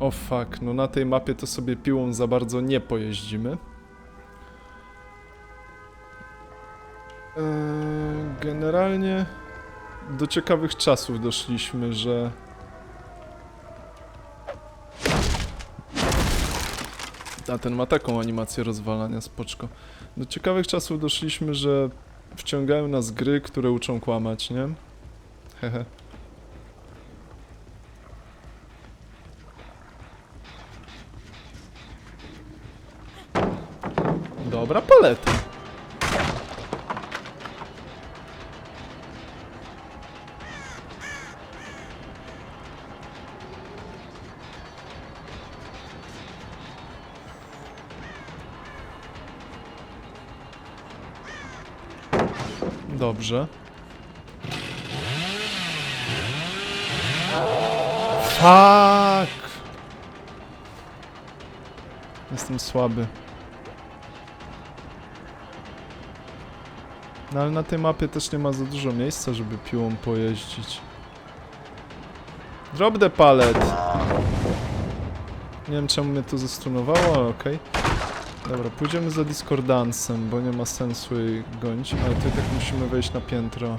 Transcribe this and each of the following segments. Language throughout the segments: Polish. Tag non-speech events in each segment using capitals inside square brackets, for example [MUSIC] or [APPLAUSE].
O fuck, no na tej mapie to sobie piłą za bardzo nie pojeździmy. Eee, Generalnie do ciekawych czasów doszliśmy, że A ten ma taką animację rozwalania, spoczko. Do ciekawych czasów doszliśmy, że wciągają nas gry, które uczą kłamać, nie? Hehe. Dobrze. Fuck! Jestem słaby. No ale na tej mapie też nie ma za dużo miejsca, żeby piłą pojeździć. Drop the! Nie wiem czemu mnie to zastunowało, ale okej. Dobra, pójdziemy za Discordansem, bo nie ma sensu jej gonić, ale i tak musimy wejść na piętro.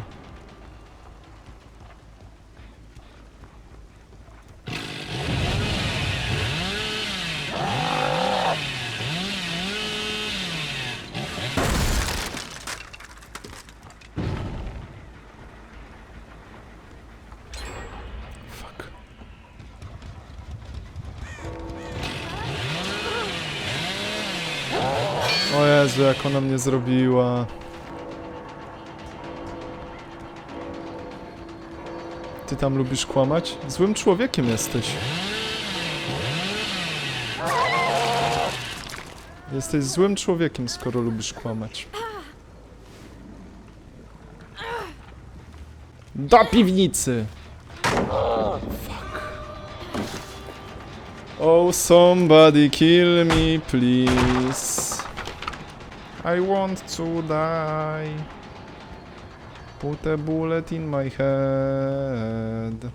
O Jezu, jak ona mnie zrobiła. Ty tam lubisz kłamać? Złym człowiekiem jesteś. Jesteś złym człowiekiem, skoro lubisz kłamać. Do piwnicy! Oh, somebody kill me, please. I want to die. Put a bullet in my head.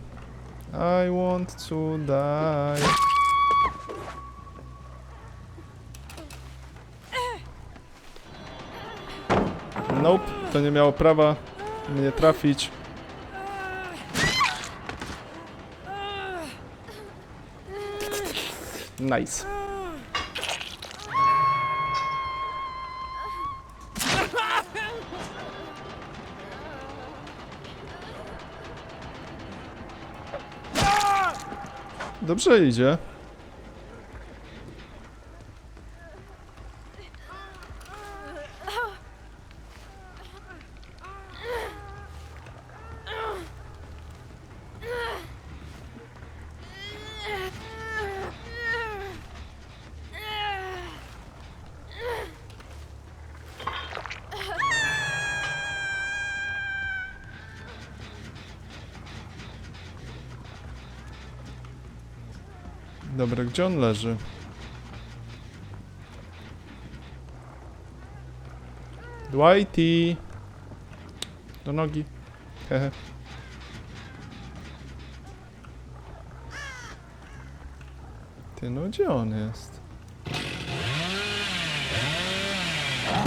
I want to die. Nope, to nie miało prawa mnie trafić. Nice. Dobrze idzie. Dobra, gdzie on leży? Dwighty! Do nogi. Hehe. Ty, no gdzie on jest?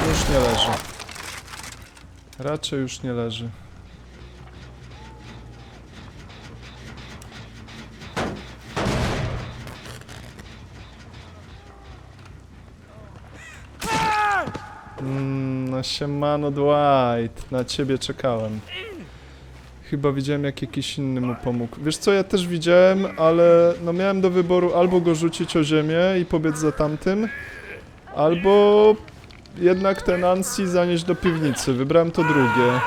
Już nie leży. Raczej już nie leży. Mm, no siemano Dwight, na ciebie czekałem. Chyba widziałem jak jakiś inny mu pomógł. Wiesz co, ja też widziałem, ale no miałem do wyboru albo go rzucić o ziemię i pobiec za tamtym, albo jednak ten Nancy zanieść do piwnicy. Wybrałem to drugie.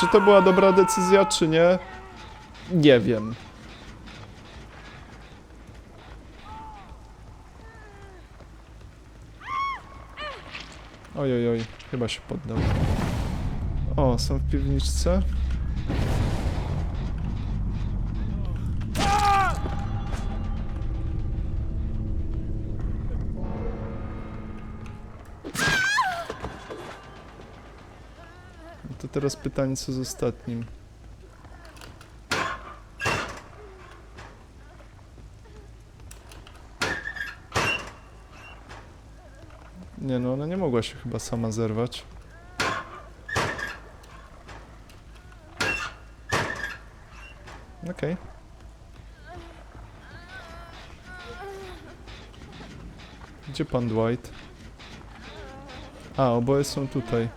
Czy to była dobra decyzja, czy nie? Nie wiem. Oj, oj, oj, chyba się poddał. O, są w piwniczce. No To teraz pytanie, co z ostatnim. Nie no, ona nie mogła się chyba sama zerwać. Okej. Gdzie pan Dwight? A, oboje są tutaj.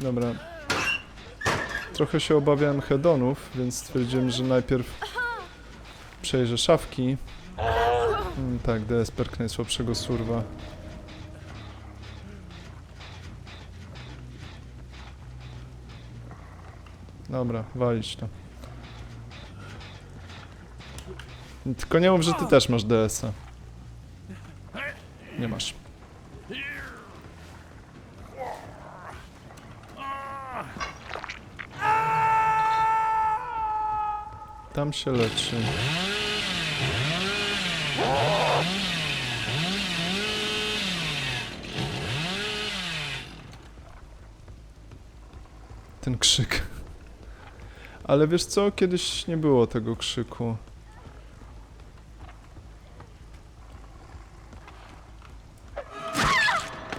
Dobra. Trochę się obawiałem hedonów, więc stwierdziłem, że najpierw przejrzę szafki. Mm, tak, DS perk najsłabszego surwa. Dobra, walić to. Tylko nie mów, że ty też masz DS-a. Nie masz. Tam się leczy. Ten krzyk. Ale wiesz co? Kiedyś nie było tego krzyku.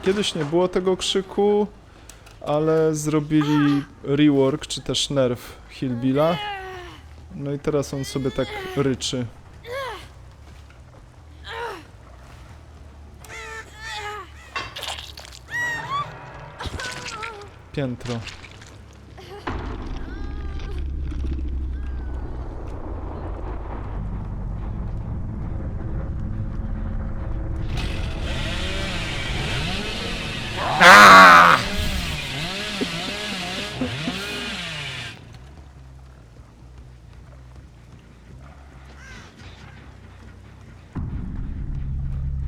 Kiedyś nie było tego krzyku, ale zrobili rework, czy też nerf Hillbilla. No i teraz on sobie tak ryczy. Piętro.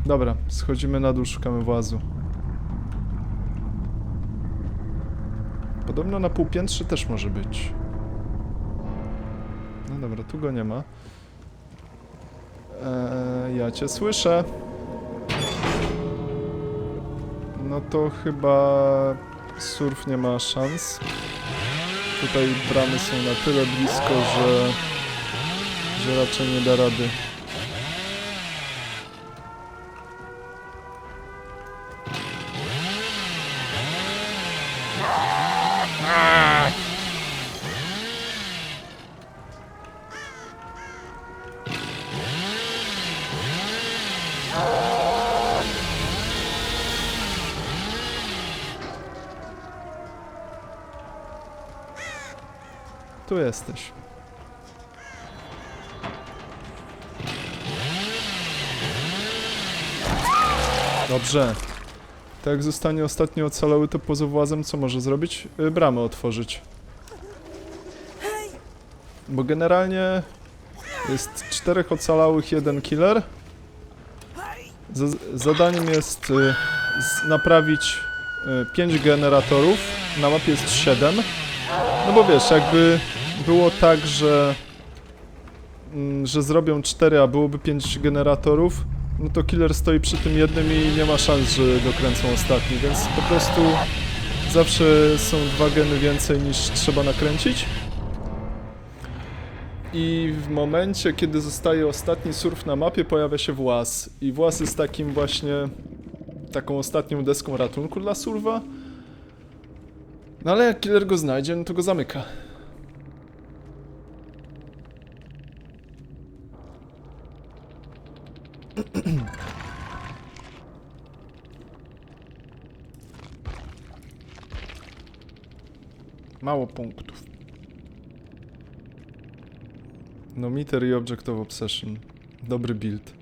Dobra, schodzimy na dół, szukamy włazu. Podobno na półpiętrze też może być. No dobra, tu go nie ma. Eee, ja cię słyszę. No to chyba surf nie ma szans. Tutaj bramy są na tyle blisko, że, że raczej nie da rady. Tu jesteś. Dobrze. Tak jak zostanie ostatni ocalały, to poza włazem co może zrobić? Y, Bramę otworzyć. Bo generalnie jest czterech ocalałych, jeden killer. Z zadaniem jest y, naprawić y, pięć generatorów. Na mapie jest 7. No bo wiesz, jakby było tak, że mm, że zrobią 4, a byłoby 5 generatorów, no to killer stoi przy tym jednym i nie ma szans, że dokręcą ostatni, więc po prostu zawsze są dwa geny więcej niż trzeba nakręcić. I w momencie, kiedy zostaje ostatni surf na mapie, pojawia się włas. I włas jest takim właśnie taką ostatnią deską ratunku dla surwa. No ale jak killer go znajdzie, no to go zamyka. [CLEARS THROAT] Mało punktów. No meter i object obsession. Dobry build.